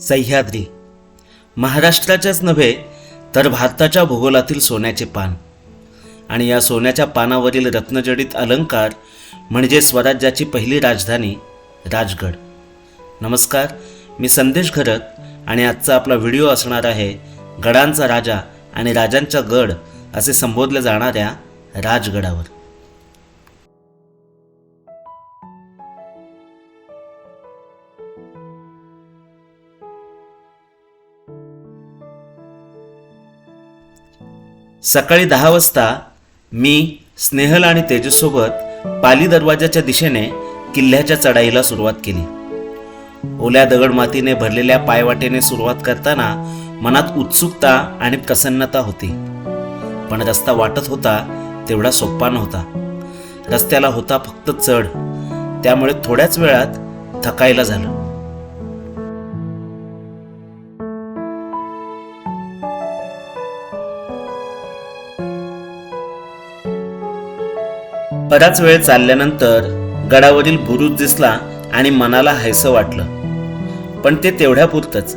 सह्याद्री. महाराष्ट्राच्याच नव्हे तर भारताच्या भूगोलातील सोन्याचे पान. आणि या सोन्याच्या पानावरील रत्नजडित अलंकार म्हणजे स्वराज्याची पहिली राजधानी राजगड. नमस्कार मी संदेश घरत आणि आजचा आपला व्हिडिओ असणार आहे गडांचा राजा आणि राजांचा गड असे संबोधले जाणाऱ्या राजगडावर. सकाळी दहा वाजता मी स्नेहल आणि तेजससोबत पाली दरवाजाच्या दिशेने किल्ल्याच्या चढाईला सुरुवात केली. ओल्या दगड मातीने भरलेल्या पायवाटेने सुरुवात करताना मनात उत्सुकता आणि प्रसन्नता होती. पण रस्ता वाटत होता तेवढा सोपा नव्हता. रस्त्याला होता फक्त चढ. त्यामुळे थोड्याच वेळात थकायला झालं. बराच वेळ चालल्यानंतर गडावरील बुरुज दिसला आणि मनाला हायसं वाटलं. पण ते तेवढ्यापुरतंच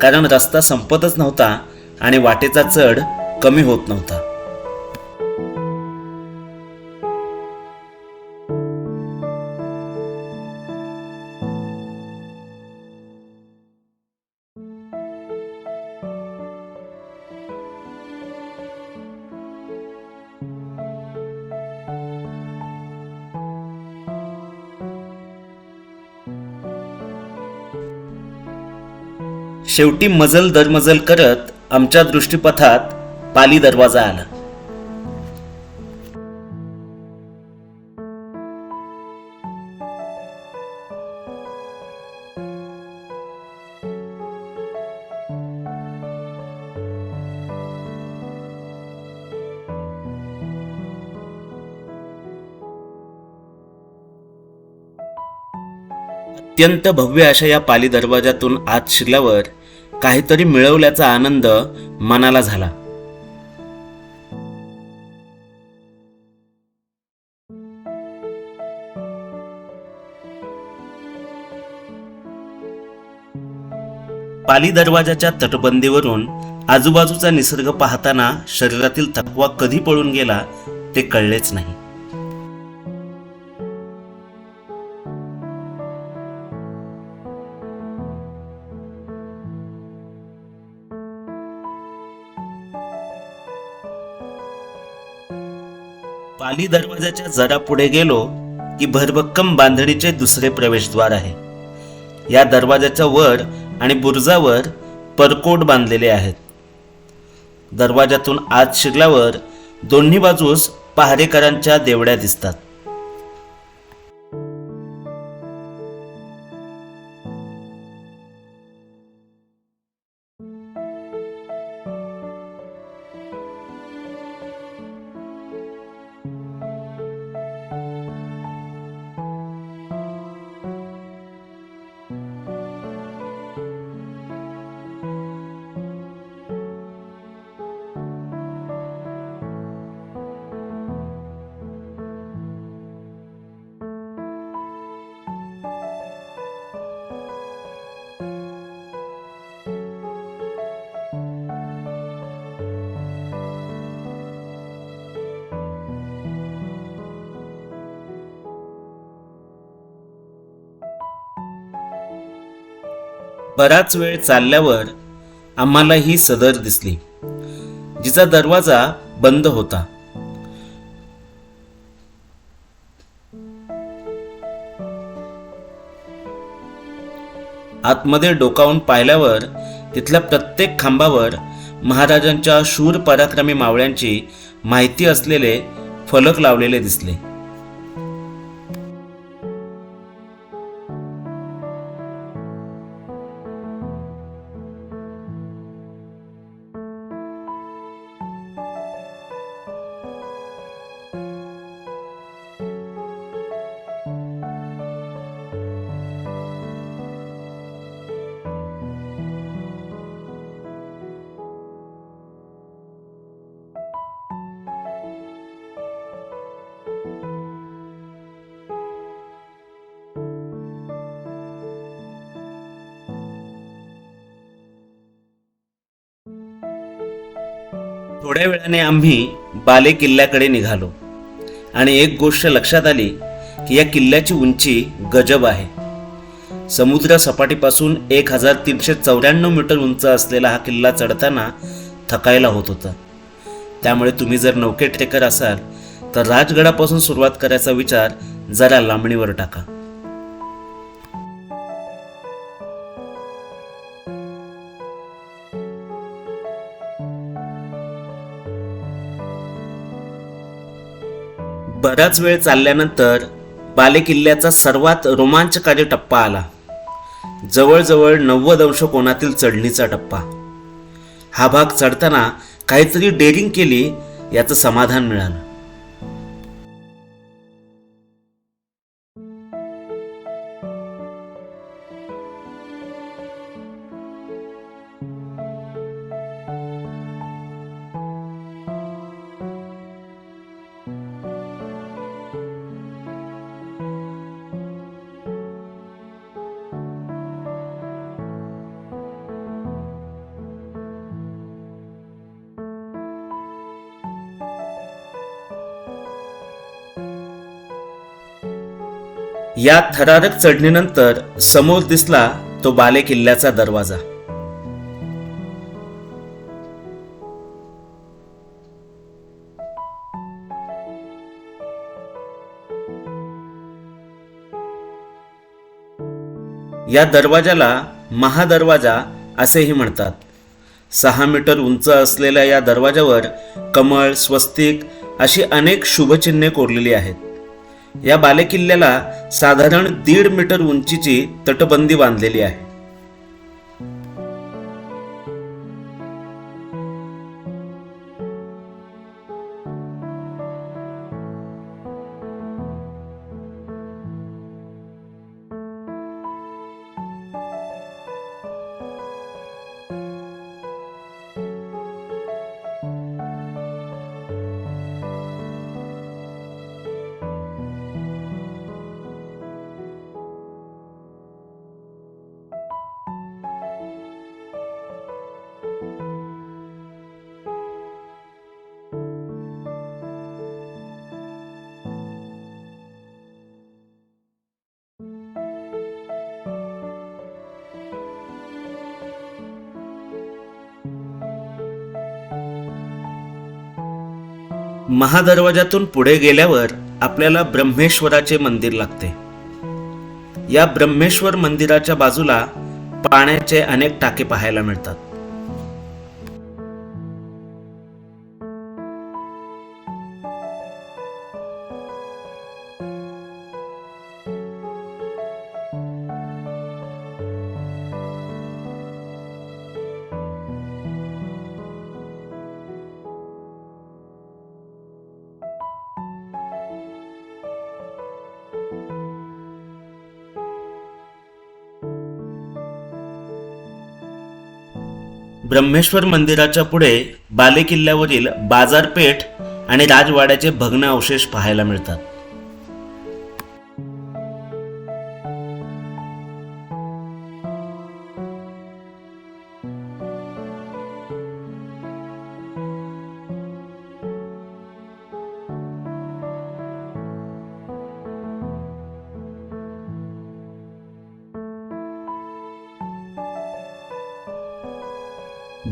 कारण रस्ता संपतच नव्हता आणि वाटेचा चढ कमी होत नव्हता. शेवटी मजल दरमजल करत आमच्या दृष्टीपथात पाली दरवाजा आला. अत्यंत भव्य अशा या पाली दरवाजातून आत शिरल्यावर काहीतरी मिळवल्याचा आनंद मनाला झाला. पाली दरवाजाच्या तटबंदीवरून आजूबाजूचा निसर्ग पाहताना शरीरातील थकवा कधी पळून गेला ते कळलेच नाही. पाली दरवाजाच्या जरा पुढे गेलो की भरभक्कम बांधणीचे दुसरे प्रवेशद्वार आहे. या दरवाजाच्या वर आणि बुरुजावर परकोट बांधलेले आहेत. दरवाजातून आत शिरल्यावर दोन्ही बाजूस पहारेकरांच्या देवड्या दिसतात. बराच वेळ चालल्यावर आम्हाला ही सदर दिसली जिचा दरवाजा बंद होता. आतमध्ये डोकावून पाहिल्यावर तिथल्या प्रत्येक खांबावर महाराजांच्या शूर पराक्रमी मावळ्यांची माहिती असलेले फलक लावलेले दिसले. थोड्या वेळाने आम्ही बाले किल्ल्याकडे निघालो. आणि एक गोष्ट लक्षात आली की या किल्ल्याची उंची गजब आहे. समुद्र सपाटीपासून एक हजार तीनशे चौऱ्याण्णव मीटर उंच असलेला हा किल्ला चढताना थकायला होत होता. त्यामुळे तुम्ही जर नौके ट्रेकर असाल तर राजगडापासून सुरुवात करायचा विचार जरा लांबणीवर टाका. बराच वेळ चालल्यानंतर बालेकिल्ल्याचा सर्वात रोमांचकारी टप्पा आला. जवळजवळ नव्वद अंश कोणातील चढणीचा टप्पा. हा भाग चढताना काहीतरी डेअरिंग केली याचं समाधान मिळालं. या थरारक चढणीनंतर समोर दिसला तो बाले किल्ल्याचा दरवाजा. या दरवाजाला महादरवाजा असेही म्हणतात. सहा मीटर उंच असलेल्या या दरवाजावर कमळ स्वस्तिक अशी अनेक शुभचिन्हे कोरलेली आहेत. या बालेकिल्ल्याला साधारण दीड मीटर उंचीची तटबंदी बांधलेली आहे. महादरवाजातून पुढे गेल्यावर आपल्याला ब्रह्मेश्वराचे मंदिर लागते. या ब्रह्मेश्वर मंदिराच्या बाजूला पाण्याचे अनेक टाके पाहायला मिळतात. ब्रह्मेश्वर मंदिराच्या पुढे बालेकिल्ल्यावरील बाजारपेठ आणि राजवाड्याचे भग्न अवशेष पाहायला मिळतात.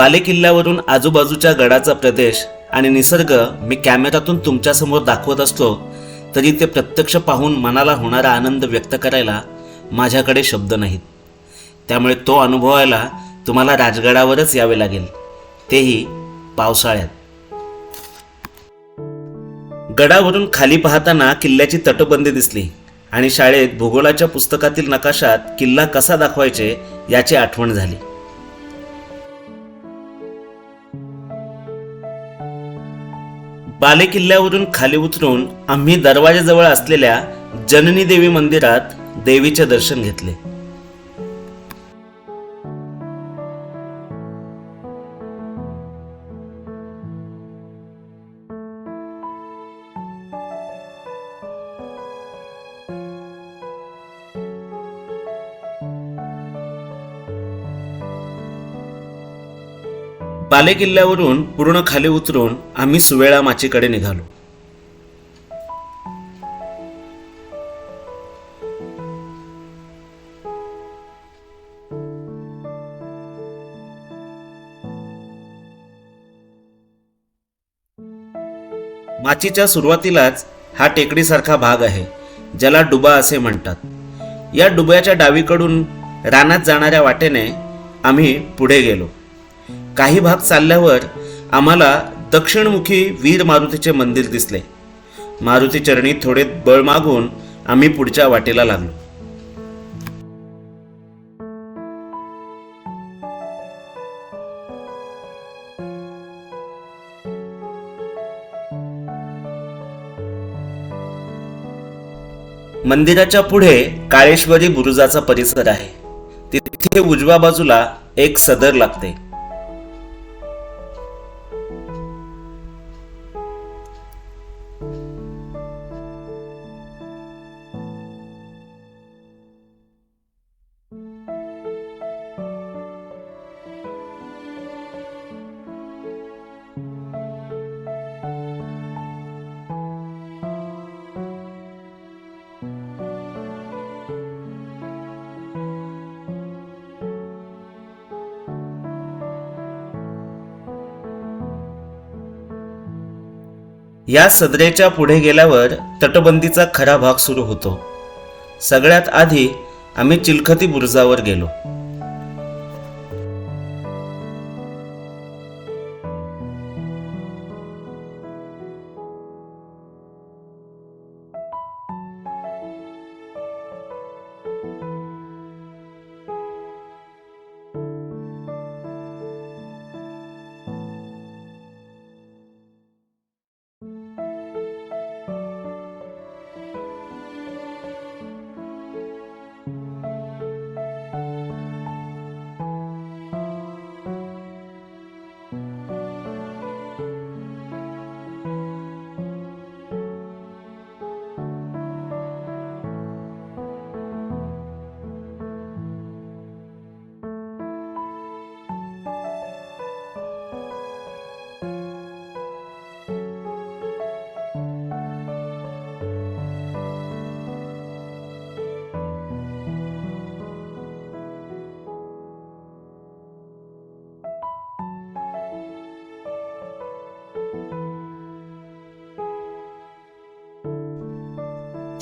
बालेकिल्ल्यावरून आजूबाजूच्या गडाचा प्रदेश आणि निसर्ग मी कॅमेऱ्यातून तुमच्यासमोर दाखवत असतो तरी ते प्रत्यक्ष पाहून मनाला होणारा आनंद व्यक्त करायला माझ्याकडे शब्द नाहीत. त्यामुळे तो अनुभवायला तुम्हाला राजगडावरच यावे लागेल. तेही पावसाळ्यात. गडावरून खाली पाहताना किल्ल्याची तटबंदी दिसली आणि शाळेत भूगोलाच्या पुस्तकातील नकाशात किल्ला कसा दाखवायचे याची आठवण झाली. बालेकिल्ल्यावरून खाली उतरून आम्ही दरवाजाजवळ असलेल्या जननी देवी मंदिरात देवीचे दर्शन घेतले. बाले किल्ल्यावरून पूर्ण खाली उतरून आम्ही सुवेळा माचीकडे निघालो. माचीच्या सुरुवातीलाच हा टेकडीसारखा भाग आहे ज्याला डुबा असे म्हणतात. या डुब्याच्या डावीकडून रानात जाणाऱ्या वाटेने आम्ही पुढे गेलो. काही भाग चालल्यावर आम्हाला दक्षिणमुखी वीर मारुतीचे मंदिर दिसले. मारुती चरणी थोडे बळ मागून आम्ही पुढच्या वाटेला लागलो. मंदिराच्या पुढे काळेश्वरी बुरुजाचा परिसर आहे. तिथे उजव्या बाजूला एक सदर लागते. या सदरेच्या पुढे गेल्यावर तटबंदीचा खरा भाग सुरू होतो. सगळ्यात आधी आम्ही चिलखती बुरुजावर गेलो.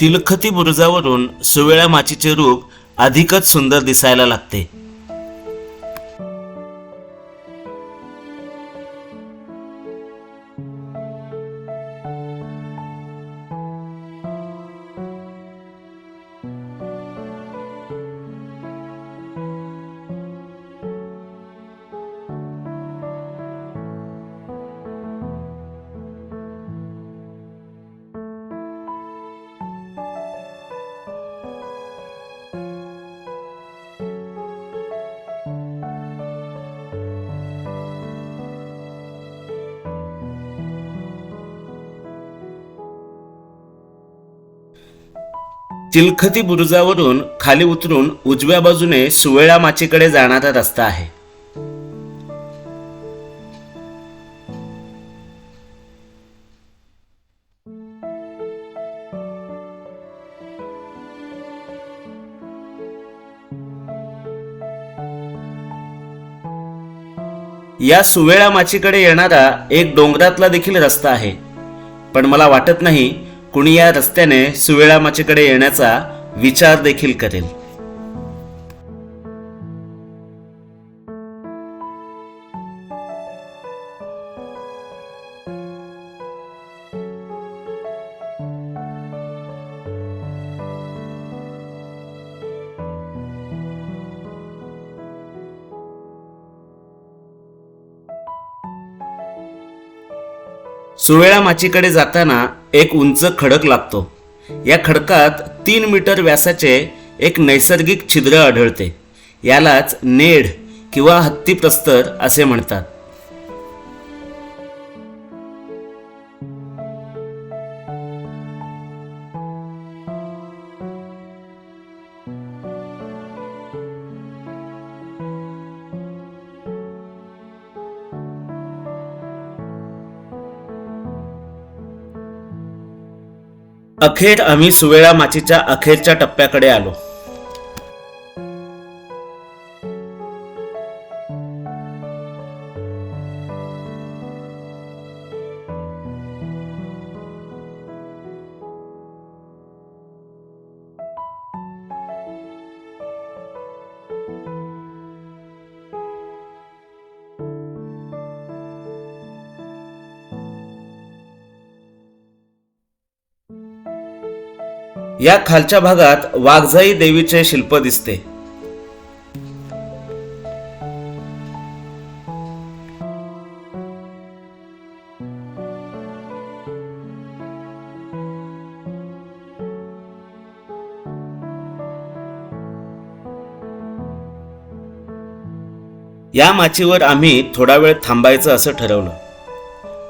तिलखती बुरुजावरून सुवेळा माचीचे रूप अधिकच सुंदर दिसायला लागते. चिलखती बुरुजावरून खाली उतरून उजव्या बाजूने सुवेळा माचीकडे जाणारा रस्ता आहे. या सुवेळा माचीकडे येणारा एक डोंगरातला देखील रस्ता आहे. पण मला वाटत नाही कुणी या रस्त्याने सुवेळा माचीकडे येण्याचा विचार देखील करेल. सुवेळा माचीकडे जाताना एक उंच खडक लागतो. या खडकात तीन मीटर व्यासाचे एक नैसर्गिक छिद्र आढळते. यालाच नेड किंवा हत्तीप्रस्तर असे म्हणतात. अखेर आम्ही सुवेळा माचीच्या अखेरच्या टप्प्याकडे आलो. या खालच्या भागात वाघजाई देवीचे शिल्प दिसते. या माचीवर आम्ही थोडा वेळ थांबायचं असं ठरवलं.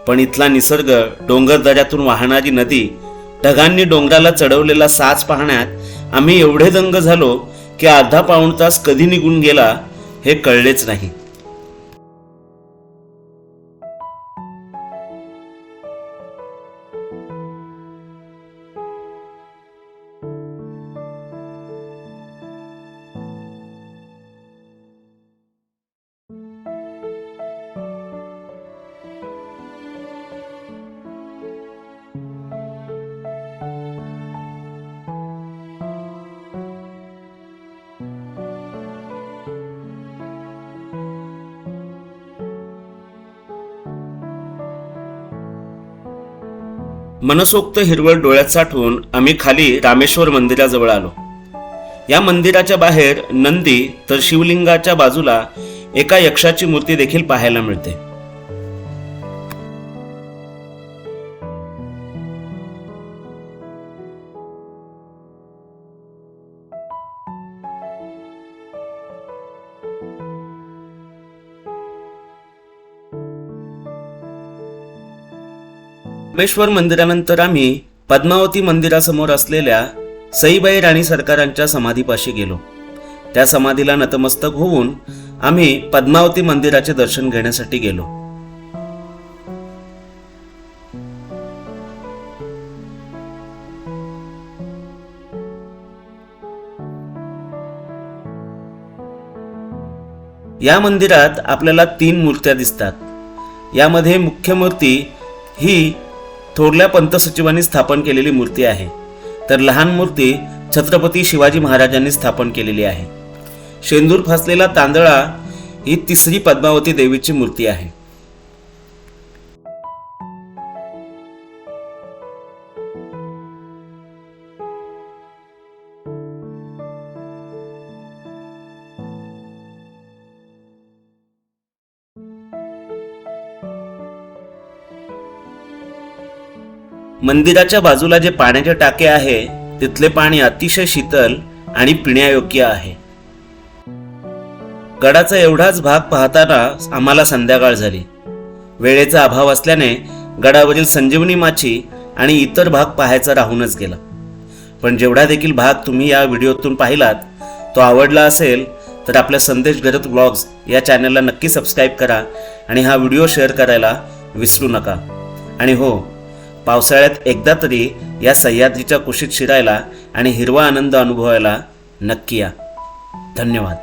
पण इथला निसर्ग डोंगर दऱ्यातून वाहणारी नदी ढगांनी डोंगराला चढवलेला साच पाहण्यात आम्ही एवढे दंग झालो की अर्धा पाऊण तास कधी निघून गेला हे कळलेच नाही. मनसोक्त हिरवळ डोळ्यात साठवून आम्ही खाली रामेश्वर मंदिराजवळ आलो. या मंदिराच्या बाहेर नंदी तर शिवलिंगाच्या बाजूला एका यक्षाची मूर्ती देखील पाहायला मिळते. रामेश्वर मंदिरानंतर आम्ही पद्मावती मंदिरासमोर असलेल्या सईबाई राणी सरकारांच्या समाधीपाशी गेलो. त्या समाधीला नतमस्तक होऊन आम्ही पद्मावती मंदिराचे दर्शन घेण्यासाठी गेलो. या मंदिरात आपल्याला तीन मूर्त्या दिसतात. यामध्ये मुख्य मूर्ती ही थोरल्या पंत सचिवांनी स्थापन केलेली मूर्ती आहे. तर लहान मूर्ती छत्रपती शिवाजी महाराजांनी स्थापन केलेली आहे. शेंदूर फासलेला तांदळा ही तिसरी पद्मावती देवीची मूर्ती आहे. मंदिराच्या बाजूला जे पाण्याचे टाके आहे तिथले पाणी अतिशय शीतल आणि पिण्यायोग्य आहे. गडाचा एवढाच भाग पाहताना आम्हाला संध्याकाळ झाली. वेळेचा अभाव असल्याने गडावरील संजीवनी माची आणि इतर भाग पाहायचा राहूनच गेला. पण जेवढा देखील भाग तुम्ही या व्हिडिओतून पाहिलात तो आवडला असेल तर आपल्या संदेश घरत ब्लॉग्स या चॅनलला नक्की सबस्क्राईब करा आणि हा व्हिडिओ शेअर करायला विसरू नका. आणि हो पावसाळ्यात एकदा तरी या सह्याद्रीच्या कुशीत शिरायला आणि हिरवा आनंद अनुभवायला नक्की या. धन्यवाद.